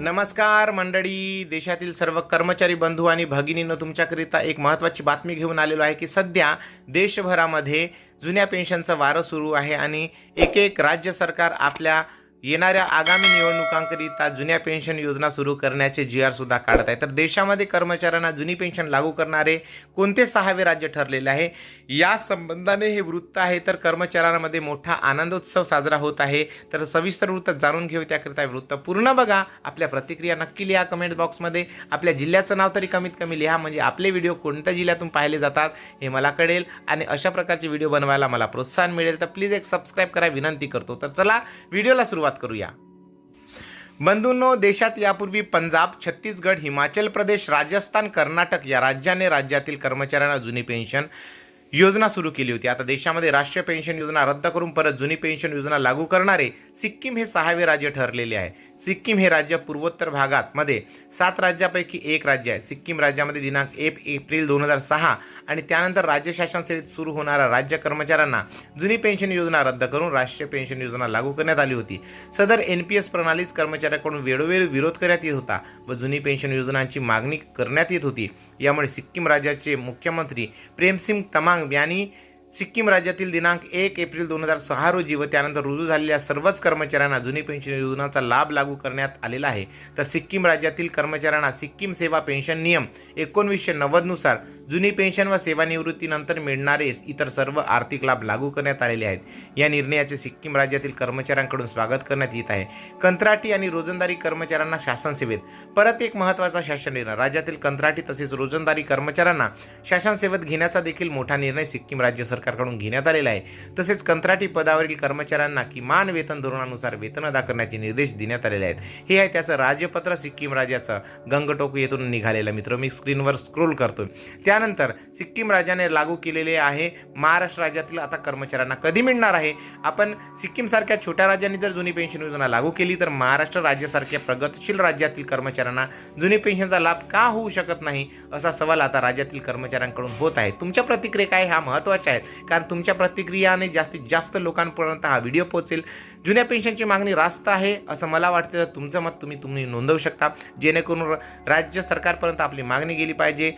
नमस्कार मंडळी देशातील सर्व कर्मचारी बंधू आणि भगिनीनं तुमच्याकरिता एक महत्त्वाची बातमी घेऊन आलेलो आहे की सध्या देशभरामध्ये जुन्या पेन्शनचं वारं सुरू आहे आणि एक एक राज्य सरकार आपल्या येणाऱ्या आगामी निवडणुकांकरिता जुन्या पेन्शन योजना सुरू करण्याचे जी आर सुद्धा काढत आहे. तर देशामध्ये कर्मचाऱ्यांना जुनी पेन्शन लागू करणारे कोणते सहावे राज्य ठरलेले आहे? या संबंधाने हे वृत्त आहे. तर कर्मचाऱ्यांमध्ये मोठा आनंदोत्सव साजरा होत आहे. तर सविस्तर वृत्त जाणून घेऊ त्याकरिता वृत्त पूर्ण बघा. आपल्या प्रतिक्रिया नक्की लिहा कमेंट बॉक्समध्ये आपल्या जिल्ह्याचं नाव तरी कमीत कमी लिहा. म्हणजे आपले व्हिडिओ कोणत्या जिल्ह्यातून पाहिले जातात हे मला कळेल. आणि अशा प्रकारचे व्हिडिओ बनवायला मला प्रोत्साहन मिळेल. तर प्लीज एक सबस्क्राईब करा. विनंती करतो. तर चला व्हिडिओला सुरुवात करूया. बंधूंनो देशात यापूर्वी पंजाब छत्तीसगड हिमाचल प्रदेश राजस्थान कर्नाटक या राज्याने राज्यातील कर्मचाऱ्यांना जुनी पेन्शन योजना सुरू केली होती. आता देशामध्ये राष्ट्रीय पेन्शन योजना रद्द करून परत जुनी पेन्शन योजना लागू करणारे सिक्कीम हे सहावे राज्य ठरलेले आहे. सिक्कीम हे राज्य पूर्वोत्तर भागात मध्ये सात राज्यापैकी एक राज्य आहे. सिक्कीम राज्यामध्ये दिनांक एक एप्रिल दोन हजार सहा आणि त्यानंतर राज्य शासन सेवेत सुरू होणाऱ्या राज्य कर्मचाऱ्यांना जुनी पेन्शन योजना रद्द करून राष्ट्रीय पेन्शन योजना लागू करण्यात आली होती. सदर एन पी एस प्रणालीस कर्मचाऱ्याकडून वेळोवेळी विरोध करण्यात येत होता व जुनी पेन्शन योजनांची मागणी करण्यात येत होती. यामुळे सिक्कीम राज्याचे मुख्यमंत्री प्रेमसिंग तमांग यांनी सिक्कीम राज्यातील दिनांक एक एप्रिल दोन हजार सहा रोजी व त्यानंतर रुजू झालेल्या सर्वच कर्मचाऱ्यांना जुनी पेन्शन योजनाचा लाभ लागू करण्यात आलेला आहे. तर सिक्कीम राज्यातील कर्मचाऱ्यांना सिक्कीम सेवा पेन्शन नियम एकोणवीसशे नव्वदनुसार जुनी पेन्शन व सेवानिवृत्तीनंतर मिळणारे इतर सर्व आर्थिक लाभ लागू करण्यात आलेले आहेत. या निर्णयाचे सिक्कीम राज्यातील कर्मचाऱ्यांकडून स्वागत करण्यात येत आहे. कंत्राटी आणि रोजंदारी कर्मचाऱ्यांना शासन सेवेत. परत एक महत्त्वाचा शासन निर्णय. राज्यातील कंत्राटी तसेच रोजंदारी कर्मचाऱ्यांना शासन सेवेत घेण्याचा देखील मोठा निर्णय सिक्कीम राज्य सरकारकडून घेण्यात आलेला आहे. तसेच कंत्राटी पदावरील कर्मचाऱ्यांना किमान वेतन धोरणानुसार वेतन अदा करण्याचे निर्देश देण्यात आलेले आहेत. हे आहे त्याचं राज्यपत्र सिक्कीम राज्याचं गंगटोक येथून निघालेलं. मित्र मी स्क्रीनवर स्क्रोल करतो त्या त्यानंतर सिक्कीम राज्याने लागू केलेले आहे. महाराष्ट्र राज्यातील आता कर्मचाऱ्यांना कधी मिळणार आहे? आपण सिक्कीमसारख्या छोट्या राज्यांनी जर जुनी पेन्शन योजना लागू केली तर महाराष्ट्र राज्यासारख्या प्रगतशील राज्यातील कर्मचाऱ्यांना जुनी पेन्शनचा लाभ का होऊ शकत नाही? असा सवाल आता राज्यातील कर्मचाऱ्यांकडून होत आहे. तुमच्या प्रतिक्रिया काय? ह्या महत्त्वाच्या आहेत. कारण तुमच्या प्रतिक्रियाने जास्तीत जास्त लोकांपर्यंत हा व्हिडिओ पोहोचेल. जुन्या पेन्शनची मागणी रास्त आहे असं मला वाटतं. तर तुमचं मत तुम्ही तुम्ही नोंदवू शकता. जेणेकरून राज्य सरकारपर्यंत आपली मागणी गेली पाहिजे.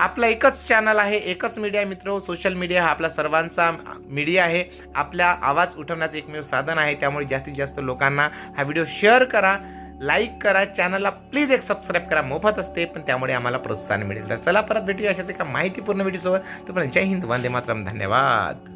आपला एकच चॅनल आहे एकच मीडिया मित्र. सोशल मीडिया हा आपला सर्वांचा मीडिया आहे. आपला आवाज उठवण्याचं एकमेव साधन आहे. त्यामुळे जास्तीत जास्त लोकांना हा व्हिडिओ शेअर करा लाईक करा. चॅनलला प्लीज एक सबस्क्राईब करा. मोफत असते पण त्यामुळे आम्हाला प्रोत्साहन मिळेल. तर चला परत भेटूया अशाच एका माहितीपूर्ण व्हिडिओसोबत तर पण जय हिंद वंदे मातरम. धन्यवाद.